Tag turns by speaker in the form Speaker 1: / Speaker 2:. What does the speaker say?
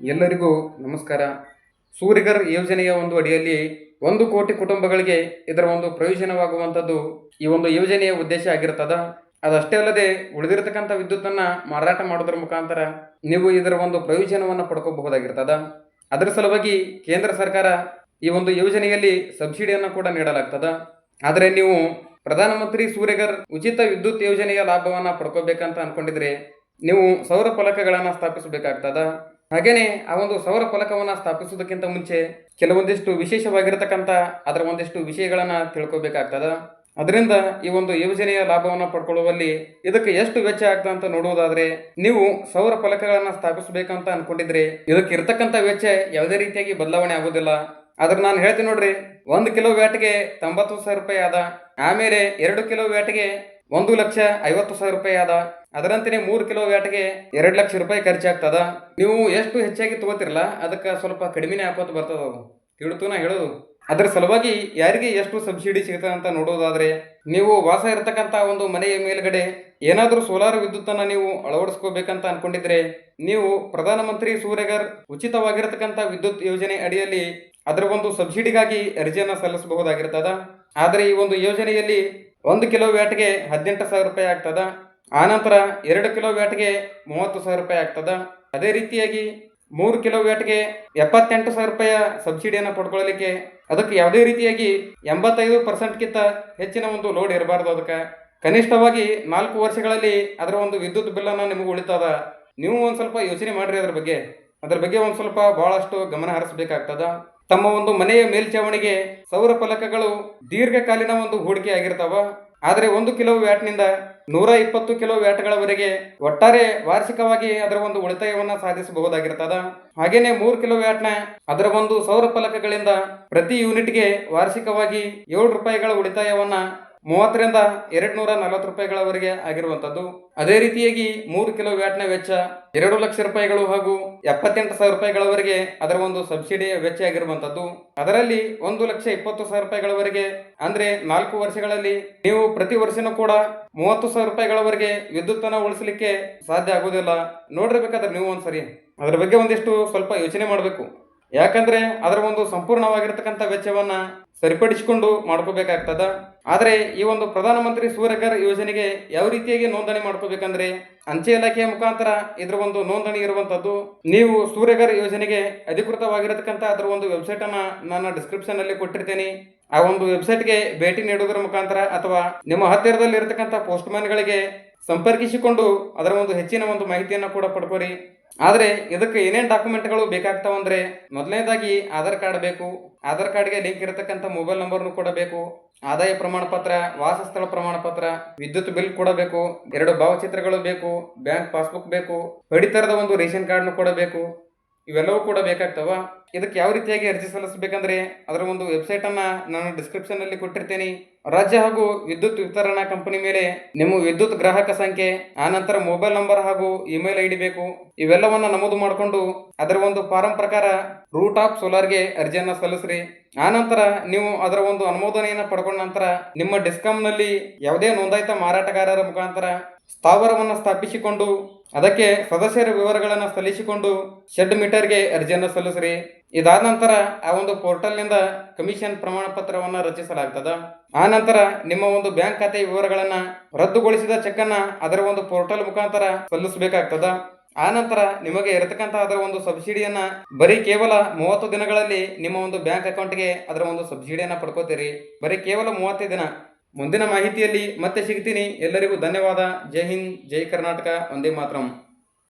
Speaker 1: ಎಲ್ಲರಿಗೂ ನಮಸ್ಕಾರ. ಸೂರಿಗರ್ ಯೋಜನೆಯ ಒಂದು ಅಡಿಯಲ್ಲಿ ಒಂದು ಕೋಟಿ ಕುಟುಂಬಗಳಿಗೆ ಇದರ ಒಂದು ಪ್ರಯೋಜನವಾಗುವಂಥದ್ದು ಈ ಒಂದು ಯೋಜನೆಯ ಉದ್ದೇಶ ಆಗಿರ್ತದ. ಅದಷ್ಟೇ ಅಲ್ಲದೆ ಉಳಿದಿರತಕ್ಕಂಥ ವಿದ್ಯುತ್ತನ್ನು ಮಾರಾಟ ಮಾಡೋದ್ರ ಮುಖಾಂತರ ನೀವು ಇದರ ಒಂದು ಪ್ರಯೋಜನವನ್ನು ಪಡ್ಕೋಬಹುದಾಗಿರ್ತದ. ಅದರ ಸಲುವಾಗಿ ಕೇಂದ್ರ ಸರ್ಕಾರ ಈ ಒಂದು ಯೋಜನೆಯಲ್ಲಿ ಸಬ್ಸಿಡಿಯನ್ನು ಕೂಡ ನೀಡಲಾಗ್ತದ. ಆದರೆ ನೀವು ಪ್ರಧಾನಮಂತ್ರಿ ಸೂರ್ಯಗರ್ ಉಚಿತ ವಿದ್ಯುತ್ ಯೋಜನೆಯ ಲಾಭವನ್ನು ಪಡ್ಕೋಬೇಕಂತ ಅಂದ್ಕೊಂಡಿದ್ರೆ ನೀವು ಸೌರ ಫಲಕಗಳನ್ನು ಸ್ಥಾಪಿಸಬೇಕಾಗ್ತದ. ಹಾಗೇನೆ ಆ ಒಂದು ಸೌರ ಫಲಕವನ್ನ ಸ್ಥಾಪಿಸುವುದಕ್ಕಿಂತ ಮುಂಚೆ ಕೆಲವೊಂದಿಷ್ಟು ವಿಶೇಷವಾಗಿರತಕ್ಕಂಥ ಅದರ ಒಂದಿಷ್ಟು ವಿಷಯಗಳನ್ನು ತಿಳ್ಕೊಬೇಕಾಗ್ತದ. ಅದರಿಂದ ಈ ಒಂದು ಯೋಜನೆಯ ಲಾಭವನ್ನ ಪಡ್ಕೊಳ್ಳುವಲ್ಲಿ ಇದಕ್ಕೆ ಎಷ್ಟು ವೆಚ್ಚ ಆಗ್ತದೆ ಅಂತ ನೋಡುವುದಾದರೆ, ನೀವು ಸೌರ ಫಲಕಗಳನ್ನು ಸ್ಥಾಪಿಸಬೇಕಂತ ಅನ್ಕೊಂಡಿದ್ರೆ ಇದಕ್ಕೆ ಇರತಕ್ಕಂಥ ವೆಚ್ಚ ಯಾವುದೇ ರೀತಿಯಾಗಿ ಬದಲಾವಣೆ ಆಗೋದಿಲ್ಲ ಆದ್ರೆ ನಾನು ಹೇಳ್ತೀನಿ ನೋಡ್ರಿ, ಒಂದು ಕಿಲೋ ವ್ಯಾಟ್ಗೆ ತೊಂಬತ್ತು ಸಾವಿರ ರೂಪಾಯಿ ಆದ, ಆಮೇಲೆ ಎರಡು ಕಿಲೋ ವ್ಯಾಟ್ಗೆ ಒಂದು ಲಕ್ಷ ಐವತ್ತು ಸಾವಿರ ರೂಪಾಯಿ ಆದ. ಅದರಂತೆಯೇ ಮೂರು ಕಿಲೋ ವ್ಯಾಟ್ಗೆ ಎರಡು ಲಕ್ಷ ರೂಪಾಯಿ ಖರ್ಚಾಗ್ತದ. ನೀವು ಎಷ್ಟು ಹೆಚ್ಚಾಗಿ ತಗೋತಿರಲ್ಲ, ಅದಕ್ಕೆ ಸ್ವಲ್ಪ ಕಡಿಮೆನೇ ಆಪತ್ತು ಬರ್ತದ ಅದು. ತಿಳಿತು ನಾ ಹೇಳೋದು. ಅದರ ಸಲುವಾಗಿ ಯಾರಿಗೆ ಎಷ್ಟು ಸಬ್ಸಿಡಿ ಸಿಗುತ್ತೆ ಅಂತ ನೋಡೋದಾದ್ರೆ, ನೀವು ವಾಸ ಇರತಕ್ಕಂಥ ಒಂದು ಮನೆಯ ಮೇಲ್ಗಡೆ ಏನಾದರೂ ಸೋಲಾರ್ ವಿದ್ಯುತ್ತನ್ನು ನೀವು ಅಳವಡಿಸ್ಕೋಬೇಕಂತ ಅನ್ಕೊಂಡಿದ್ರೆ, ನೀವು ಪ್ರಧಾನಮಂತ್ರಿ ಸೂರ್ಯಗರ್ ಉಚಿತವಾಗಿರತಕ್ಕಂಥ ವಿದ್ಯುತ್ ಯೋಜನೆ ಅಡಿಯಲ್ಲಿ ಅದರ ಒಂದು ಸಬ್ಸಿಡಿಗಾಗಿ ಅರ್ಜಿಯನ್ನು ಸಲ್ಲಿಸಬಹುದಾಗಿರ್ತದ. ಆದರೆ ಈ ಒಂದು ಯೋಜನೆಯಲ್ಲಿ ಒಂದು ಕಿಲೋ ವ್ಯಾಟ್ಗೆ ಹದಿನೆಂಟು ಸಾವಿರ ರೂಪಾಯಿ ಆಗ್ತದ. ಆನಂತರ ಎರಡು ಕಿಲೋ ವ್ಯಾಟ್ಗೆ ಮೂವತ್ತು ಸಾವಿರ ರೂಪಾಯಿ ಆಗ್ತದ. ಅದೇ ರೀತಿಯಾಗಿ ಮೂರು ಕಿಲೋ ವ್ಯಾಟ್ಗೆ ಎಪ್ಪತ್ತೆಂಟು ಸಾವಿರ ರೂಪಾಯಿ ಸಬ್ಸಿಡಿಯನ್ನು ಪಡ್ಕೊಳ್ಳಲಿಕ್ಕೆ ಅದಕ್ಕೆ ಯಾವುದೇ ರೀತಿಯಾಗಿ ಎಂಬತ್ತೈದು ಪರ್ಸೆಂಟ್ಗಿಂತ ಹೆಚ್ಚಿನ ಒಂದು ಲೋಡ್ ಇರಬಾರ್ದು ಅದಕ್ಕೆ. ಕನಿಷ್ಠವಾಗಿ ನಾಲ್ಕು ವರ್ಷಗಳಲ್ಲಿ ಅದರ ಒಂದು ವಿದ್ಯುತ್ ಬಿಲ್ಲನ್ನು ನಿಮಗೆ ಉಳಿತದ. ನೀವು ಒಂದು ಸ್ವಲ್ಪ ಯೋಚನೆ ಮಾಡ್ರಿ ಅದ್ರ ಬಗ್ಗೆ. ಅದ್ರ ಬಗ್ಗೆ ಒಂದು ಸ್ವಲ್ಪ ಬಹಳಷ್ಟು ಗಮನ ಹರಿಸಬೇಕಾಗ್ತದ. ತಮ್ಮ ಒಂದು ಮನೆಯ ಮೇಲ್ಛಾವಣಿಗೆ ಸೌರ ಫಲಕಗಳು ದೀರ್ಘಕಾಲೀನ ಒಂದು ಹೂಡಿಕೆ ಆಗಿರ್ತಾವ. ಆದರೆ ಒಂದು ಕಿಲೋ ವ್ಯಾಟ್ನಿಂದ ನೂರ ಇಪ್ಪತ್ತು ಕಿಲೋ ವ್ಯಾಟ್ಗಳವರೆಗೆ ಒಟ್ಟಾರೆ ವಾರ್ಷಿಕವಾಗಿ ಅದರ ಒಂದು ಉಳಿತಾಯವನ್ನು ಸಾಧಿಸಬಹುದಾಗಿರ್ತದ. ಹಾಗೇನೆ ಮೂರು ಕಿಲೋ ವ್ಯಾಟ್ನ ಅದರ ಒಂದು ಸೌರ ಫಲಕಗಳಿಂದ ಪ್ರತಿ ಯೂನಿಟ್ಗೆ ವಾರ್ಷಿಕವಾಗಿ ಏಳು ರೂಪಾಯಿಗಳ ಉಳಿತಾಯವನ್ನ ಮೂವತ್ತರಿಂದ ಎರಡು ನೂರ ನಲವತ್ತು ರೂಪಾಯಿಗಳವರೆಗೆ ಆಗಿರುವಂತದ್ದು ಅದೇ ರೀತಿಯಾಗಿ ಮೂರು ಕಿಲೋ ವ್ಯಾಟ್ನ ವೆಚ್ಚ ಎರಡು ಲಕ್ಷ ರೂಪಾಯಿಗಳು ಹಾಗೂ ಎಪ್ಪತ್ತೆಂಟು ಸಾವಿರ ರೂಪಾಯಿಗಳವರೆಗೆ ಅದರ ಒಂದು ಸಬ್ಸಿಡಿಯ ವೆಚ್ಚ ಆಗಿರುವಂತದ್ದು ಅದರಲ್ಲಿ ಒಂದು ಲಕ್ಷ ಇಪ್ಪತ್ತು ಸಾವಿರ ರೂಪಾಯಿಗಳವರೆಗೆ ಅಂದ್ರೆ ನಾಲ್ಕು ವರ್ಷಗಳಲ್ಲಿ ನೀವು ಪ್ರತಿ ವರ್ಷನೂ ಕೂಡ ಮೂವತ್ತು ಸಾವಿರ ರೂಪಾಯಿಗಳವರೆಗೆ ವಿದ್ಯುತ್ತನ್ನ ಉಳಿಸಲಿಕ್ಕೆ ಸಾಧ್ಯ ಆಗೋದಿಲ್ಲ ನೋಡಿರ್ಬೇಕಾದ್ರೆ ನೀವು ಒಂದ್ಸರಿ ಅದರ ಬಗ್ಗೆ ಒಂದಿಷ್ಟು ಸ್ವಲ್ಪ ಯೋಚನೆ ಮಾಡಬೇಕು. ಯಾಕಂದ್ರೆ ಅದರ ಒಂದು ಸಂಪೂರ್ಣವಾಗಿರ್ತಕ್ಕಂಥ ವೆಚ್ಚವನ್ನ ಸರಿಪಡಿಸಿಕೊಂಡು ಮಾಡ್ಕೋಬೇಕಾಗ್ತದ. ಆದರೆ ಈ ಒಂದು ಪ್ರಧಾನಮಂತ್ರಿ ಸೂರ್ಯಕರ್ ಯೋಜನೆಗೆ ಯಾವ ರೀತಿಯಾಗಿ ನೋಂದಣಿ ಮಾಡ್ಕೋಬೇಕಂದ್ರೆ ಅಂಚೆ ಇಲಾಖೆಯ ಮುಖಾಂತರ ಇದರ ಒಂದು ನೋಂದಣಿ ಇರುವಂತದ್ದು ನೀವು ಸೂರ್ಯಕರ್ ಯೋಜನೆಗೆ ಅಧಿಕೃತವಾಗಿರತಕ್ಕಂಥ ಅದರ ಒಂದು ವೆಬ್ಸೈಟ್ ಅನ್ನ ನಾನು ಡಿಸ್ಕ್ರಿಪ್ಷನ್ ಅಲ್ಲಿ ಕೊಟ್ಟಿರ್ತೇನೆ. ಆ ಒಂದು ವೆಬ್ಸೈಟ್ಗೆ ಭೇಟಿ ನೀಡುವುದರ ಮುಖಾಂತರ ಅಥವಾ ನಿಮ್ಮ ಹತ್ತಿರದಲ್ಲಿ ಇರತಕ್ಕಂಥ ಪೋಸ್ಟ್ ಮ್ಯಾನ್ಗಳಿಗೆ ಸಂಪರ್ಕಿಸಿಕೊಂಡು ಅದರ ಒಂದು ಹೆಚ್ಚಿನ ಒಂದು ಮಾಹಿತಿಯನ್ನು ಕೂಡ ಪಡ್ಕೋರಿ. ಆದರೆ ಇದಕ್ಕೆ ಏನೇನು ಡಾಕ್ಯುಮೆಂಟ್ಗಳು ಬೇಕಾಗ್ತಾವ ಅಂದರೆ ಮೊದಲನೇದಾಗಿ ಆಧಾರ್ ಕಾರ್ಡ್ ಬೇಕು. ಆಧಾರ್ ಕಾರ್ಡ್ಗೆ ಲಿಂಕ್ ಇರತಕ್ಕಂಥ ಮೊಬೈಲ್ ನಂಬರ್ನು ಕೊಡಬೇಕು ಆದಾಯ ಪ್ರಮಾಣ ಪತ್ರ ವಾಸಸ್ಥಳ ಪ್ರಮಾಣ ಪತ್ರ ವಿದ್ಯುತ್ ಬಿಲ್ ಕೊಡಬೇಕು ಎರಡು ಭಾವಚಿತ್ರಗಳು ಬೇಕು, ಬ್ಯಾಂಕ್ ಪಾಸ್ಬುಕ್ ಬೇಕು, ಪಡಿತರದ ಒಂದು ರೇಷನ್ ಕಾರ್ಡ್ನು ಕೊಡಬೇಕು ಇವೆಲ್ಲವೂ ಕೂಡ ಬೇಕಾಗ್ತವ. ಇದಕ್ಕೆ ಯಾವ ರೀತಿಯಾಗಿ ಅರ್ಜಿ ಸಲ್ಲಿಸಬೇಕಂದ್ರೆ, ಅದರ ಒಂದು ವೆಬ್ಸೈಟನ್ನು ನಾನು ಡಿಸ್ಕ್ರಿಪ್ಷನ್ ಕೊಟ್ಟಿರ್ತೀನಿ ಕೊಟ್ಟಿರ್ತೇನೆ. ರಾಜ್ಯ ಹಾಗೂ ವಿದ್ಯುತ್ ವಿತರಣಾ ಕಂಪನಿ ಮೇಲೆ ನಿಮ್ಮ ವಿದ್ಯುತ್ ಗ್ರಾಹಕ ಸಂಖ್ಯೆ ಆನಂತರ ಮೊಬೈಲ್ ನಂಬರ್ ಹಾಗೂ ಇಮೇಲ್ ಐ ಡಿ ಬೇಕು. ಇವೆಲ್ಲವನ್ನ ನಮೂದು ಮಾಡಿಕೊಂಡು ಅದರ ಒಂದು ಫಾರಂ ಪ್ರಕಾರ ರೂಟ್ ಆಫ್ ಸೋಲಾರ್ಗೆ ಅರ್ಜಿಯನ್ನು ಸಲ್ಲಿಸ್ರಿ. ಆನಂತರ ನೀವು ಅದರ ಒಂದು ಅನುಮೋದನೆಯನ್ನು ಪಡ್ಕೊಂಡ ನಂತರ ನಿಮ್ಮ ಡಿಸ್ಕಾಂನಲ್ಲಿ ಯಾವುದೇ ನೋಂದಾಯಿತ ಮಾರಾಟಗಾರರ ಮುಖಾಂತರ ಸ್ಥಾವರವನ್ನು ಸ್ಥಾಪಿಸಿಕೊಂಡು ಅದಕ್ಕೆ ಸದಸ್ಯರ ವಿವರಗಳನ್ನು ಸಲ್ಲಿಸಿಕೊಂಡು ಶೆಡ್ ಮೀಟರ್ಗೆ ಅರ್ಜಿಯನ್ನು ಸಲ್ಲಿಸ್ರಿ. ಇದಾದ ನಂತರ ಆ ಒಂದು ಪೋರ್ಟಲ್ನಿಂದ ಕಮಿಷನ್ ಪ್ರಮಾಣ ಪತ್ರವನ್ನು ರಚಿಸಲಾಗ್ತದ. ಆ ನಂತರ ನಿಮ್ಮ ಒಂದು ಬ್ಯಾಂಕ್ ಖಾತೆ ವಿವರಗಳನ್ನ ರದ್ದುಗೊಳಿಸಿದ ಚೆಕ್ ಅನ್ನ ಅದರ ಒಂದು ಪೋರ್ಟಲ್ ಮುಖಾಂತರ ಸಲ್ಲಿಸಬೇಕಾಗ್ತದ. ಆ ನಂತರ ನಿಮಗೆ ಇರತಕ್ಕಂಥ ಅದರ ಒಂದು ಸಬ್ಸಿಡಿಯನ್ನ ಬರೀ ಕೇವಲ ಮೂವತ್ತು ದಿನಗಳಲ್ಲಿ ನಿಮ್ಮ ಒಂದು ಬ್ಯಾಂಕ್ ಅಕೌಂಟ್ಗೆ ಅದರ ಒಂದು ಸಬ್ಸಿಡಿಯನ್ನ ಪಡ್ಕೋತೀರಿ. ಬರೀ ಕೇವಲ ಮೂವತ್ತೇ ದಿನ. ಮುಂದಿನ ಮಾಹಿತಿಯಲ್ಲಿ ಮತ್ತೆ ಸಿಗ್ತೀನಿ. ಎಲ್ಲರಿಗೂ ಧನ್ಯವಾದ. ಜೈ ಹಿಂದ್, ಜೈ ಕರ್ನಾಟಕ. ಒಂದೇ ಮಾತ್ರಂ.